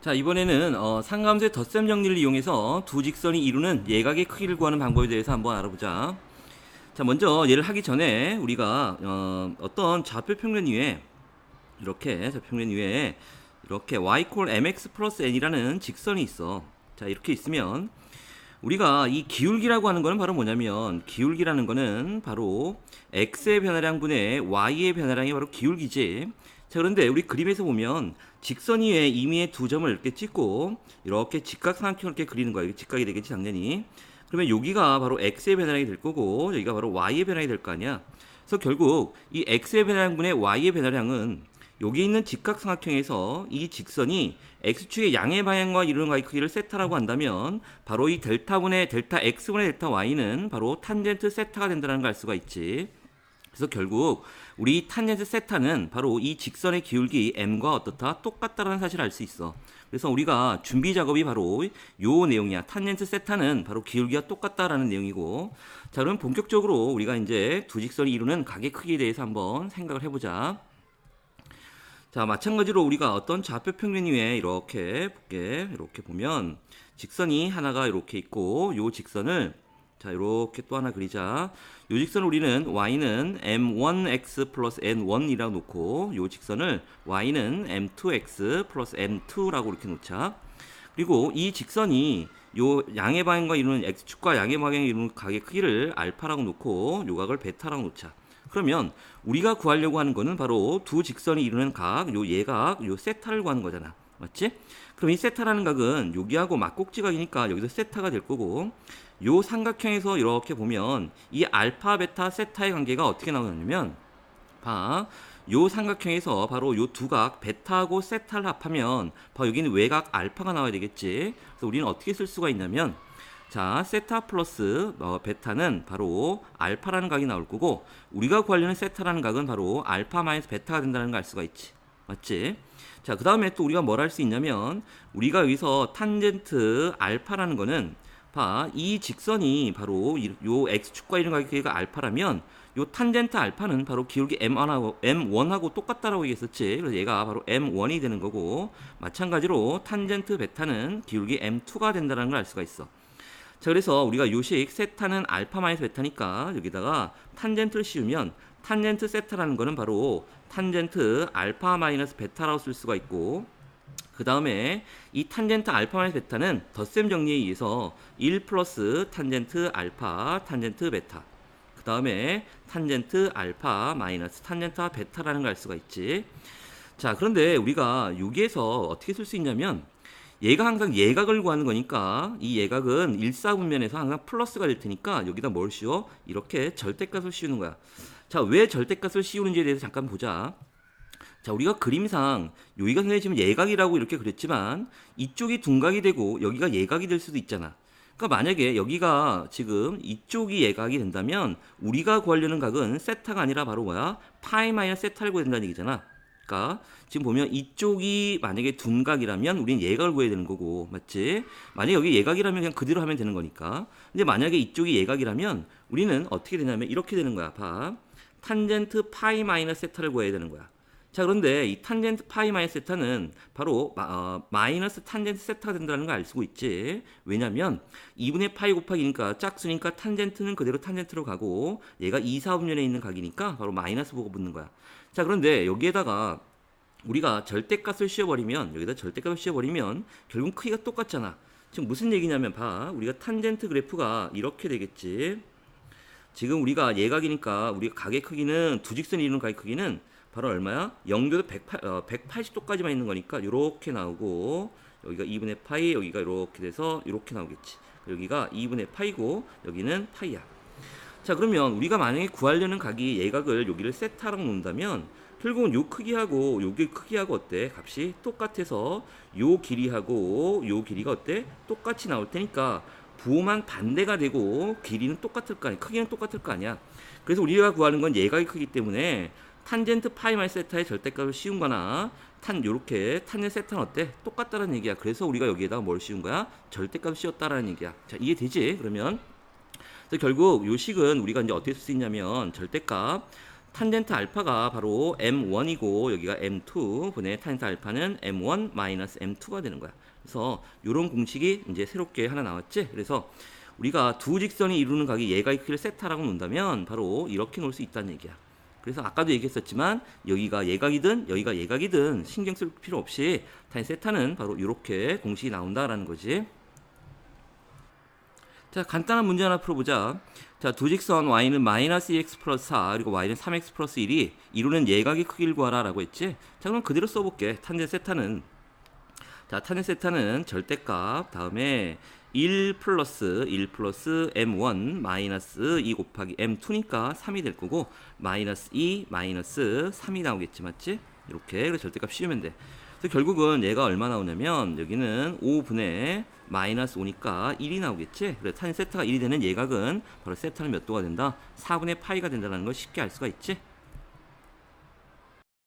자 이번에는 어, 상감수의 덧셈 정리를 이용해서 두 직선이 이루는 예각의 크기를 구하는 방법에 대해서 한번 알아보자. 자 먼저 얘를 하기 전에 우리가 어, 어떤 좌표 평면 위에 이렇게 좌표 평면 위에 이렇게 y 콜 mx 플러스 n이라는 직선이 있어. 자 이렇게 있으면 우리가 이 기울기라고 하는 거는 바로 뭐냐면 기울기라는 거는 바로 x의 변화량분의 y의 변화량이 바로 기울기지. 자 그런데 우리 그림에서 보면 직선 위에 임의의 두 점을 이렇게 찍고 이렇게 직각삼각형을 이렇게 그리는. 이게 직각이 되겠지 당연히. 그러면 여기가 바로 x의 변화량이 될 거고 여기가 바로 y의 변화량이 될 거 아니야. 그래서 결국 이 x의 변화량분의 y의 변화량은 여기 있는 직각삼각형에서 이 직선이 x축의 양의 방향과 이루는 가의 크기를 세타라고 한다면 바로 이 델타분의 델타 x분의 델타 y는 바로 탄젠트 세타가 된다는 걸 알 수가 있지. 그래서 결국 우리 탄젠트 세타는 바로 이 직선의 기울기 m과 어떻다 똑같다라는 사실을 알 수 있어. 그래서 우리가 준비 작업이 바로 요 내용이야. 탄젠트 세타는 바로 기울기가 똑같다라는 내용이고. 자, 그럼 본격적으로 우리가 이제 두 직선이 이루는 각의 크기에 대해서 한번 생각을 해보자. 자, 마찬가지로 우리가 어떤 좌표 평면 위에 이렇게 볼게. 이렇게 보면 직선이 하나가 이렇게 있고 요 직선을 자, 이렇게 또 하나 그리자. 요 직선을 우리는 y는 m1x 플러스 n1이라고 놓고 요 직선을 y는 m2x 플러스 n2라고 이렇게 놓자. 그리고 이 직선이 요 양의 방향과 이루는 x축과 양의 방향에 이루는 각의 크기를 알파라고 놓고 요 각을 베타라고 놓자. 그러면 우리가 구하려고 하는 거는 바로 두 직선이 이루는 각, 요 예각, 요 세타를 구하는 거잖아. 맞지? 그럼 이 세타라는 각은 여기하고 막꼭지 각이니까 여기서 세타가 될 거고 요 삼각형에서 이렇게 보면 이 알파, 베타, 세타의 관계가 어떻게 나오냐면 봐. 요 삼각형에서 바로 요 두 각 베타하고 세타를 합하면 바로 여기는 외각 알파가 나와야 되겠지. 그래서 우리는 어떻게 쓸 수가 있냐면 자, 세타 플러스 어, 베타는 바로 알파라는 각이 나올 거고 우리가 구하려는 세타라는 각은 바로 알파 마이너스 베타가 된다는 걸 알 수가 있지. 맞지? 자, 그 다음에 또 우리가 뭘 할 수 있냐면 우리가 여기서 탄젠트 알파라는 거는 봐, 이 직선이 바로 요 x축과 이런 각의 알파라면 요 탄젠트 알파는 바로 기울기 m1하고 m1하고 똑같다라고 얘기했었지. 그래서 얘가 바로 m1이 되는 거고 마찬가지로 탄젠트 베타는 기울기 m2가 된다는 걸 알 수가 있어. 자, 그래서 우리가 요식 세타는 알파 마이너스 베타니까 여기다가 탄젠트를 씌우면 탄젠트 세타라는 거는 바로 탄젠트 알파 마이너스 베타라고 쓸 수가 있고 그 다음에 이 탄젠트 알파 마이너스 베타는 덧셈 정리에 의해서 1 플러스 탄젠트 알파 탄젠트 베타 그 다음에 탄젠트 알파 마이너스 탄젠트 베타라는 걸 알 수가 있지 자 그런데 우리가 여기에서 어떻게 쓸 수 있냐면 얘가 항상 예각을 구하는 거니까 이 예각은 일사분면에서 항상 플러스가 될 테니까 여기다 뭘 씌워? 이렇게 절대값을 씌우는 거야. 자, 왜 절대값을 씌우는지에 대해서 잠깐 보자. 자, 우리가 그림상 여기가 선생님 지금 예각이라고 이렇게 그랬지만 이쪽이 둔각이 되고 여기가 예각이 될 수도 있잖아. 그러니까 만약에 여기가 지금 이쪽이 예각이 된다면 우리가 구하려는 각은 세타가 아니라 바로 뭐야? 파이 마이너스 세타를 구해야 된다는 얘기잖아. 그러니까 지금 보면 이쪽이 만약에 둔각이라면 우리는 예각을 구해야 되는 거고 맞지? 만약에 여기 예각이라면 그냥 그대로 하면 되는 거니까 근데 만약에 이쪽이 예각이라면 우리는 어떻게 되냐면 이렇게 되는 거야 봐 탄젠트 파이 마이너스 세타를 구해야 되는 거야. 자 그런데 이 탄젠트 파이 마이너스 세타는 바로 마, 어, 마이너스 탄젠트 세타가 된다는 걸 알수 있지. 왜냐면 2분의 파이 곱하기니까 짝수니까 탄젠트는 그대로 탄젠트로 가고 얘가 2, 4분면에 있는 각이니까 바로 마이너스 보고 붙는 거야. 자 그런데 여기에다가 우리가 절대값을 씌워버리면 여기다 절대값을 씌워버리면 결국 크기가 똑같잖아. 지금 무슨 얘기냐면 봐. 우리가 탄젠트 그래프가 이렇게 되겠지 지금 우리가 예각이니까 우리가 각의 크기는 두 직선이 이루는 각의 크기는 바로 얼마야? 0도도 108, 어, 180도까지만 있는 거니까 이렇게 나오고 여기가 2분의 파이 여기가 이렇게 돼서 이렇게 나오겠지 여기가 2분의 파이고 여기는 파이야 자 그러면 우리가 만약에 구하려는 각이 예각을 여기를 세타라고 놓는다면 결국은 요 크기하고 여기 크기하고 어때? 값이 똑같아서 요 길이하고 요 길이가 어때? 똑같이 나올 테니까 부호만 반대가 되고 길이는 똑같을 거 아니야. 크기는 똑같을 거 아니야. 그래서 우리가 구하는 건 예각이 크기 때문에 탄젠트 파이 마이 세타의 절대값을 씌운 거나 탄 요렇게 탄젠 세타는 어때? 똑같다는 얘기야. 그래서 우리가 여기에다가 뭘 씌운 거야? 절대값 씌웠다라는 얘기야. 자, 이해되지? 그러면 그래서 결국 요 식은 우리가 이제 어떻게 쓸 수 있냐면 절대값 탄젠트 알파가 바로 m1이고 여기가 m2 분의 탄젠트 알파는 m1 마이너스 m2가 되는 거야. 그래서 이런 공식이 이제 새롭게 하나 나왔지. 그래서 우리가 두 직선이 이루는 각이 예각의 크기를 세타라고 놓는다면 바로 이렇게 놓을 수 있다는 얘기야. 그래서 아까도 얘기했었지만 여기가 예각이든 여기가 예각이든 신경 쓸 필요 없이 탄 세타는 바로 이렇게 공식이 나온다라는 거지. 자, 간단한 문제 하나 풀어보자. 자, 두 직선 y는 마이너스 2x 플러스 4 그리고 y는 3x 플러스 1이 이루는 예각의 크기를 구하라라고 했지. 자, 그럼 그대로 써볼게. 탄젠 세타는 자, 탄젠 세타는 절대값 다음에 1 플러스 1 플러스 m1 마이너스 2 곱하기 m2니까 3이 될 거고 마이너스 2 마이너스 3이 나오겠지 맞지? 이렇게 그래서 절대값 씌우면 돼. 그래서 결국은 얘가 얼마 나오냐면 여기는 5분의 마이너스 5니까 1이 나오겠지? 그래 탄 세타가 1이 되는 예각은 바로 세타는 몇 도가 된다? 4분의 파이가 된다는 걸 쉽게 알 수가 있지?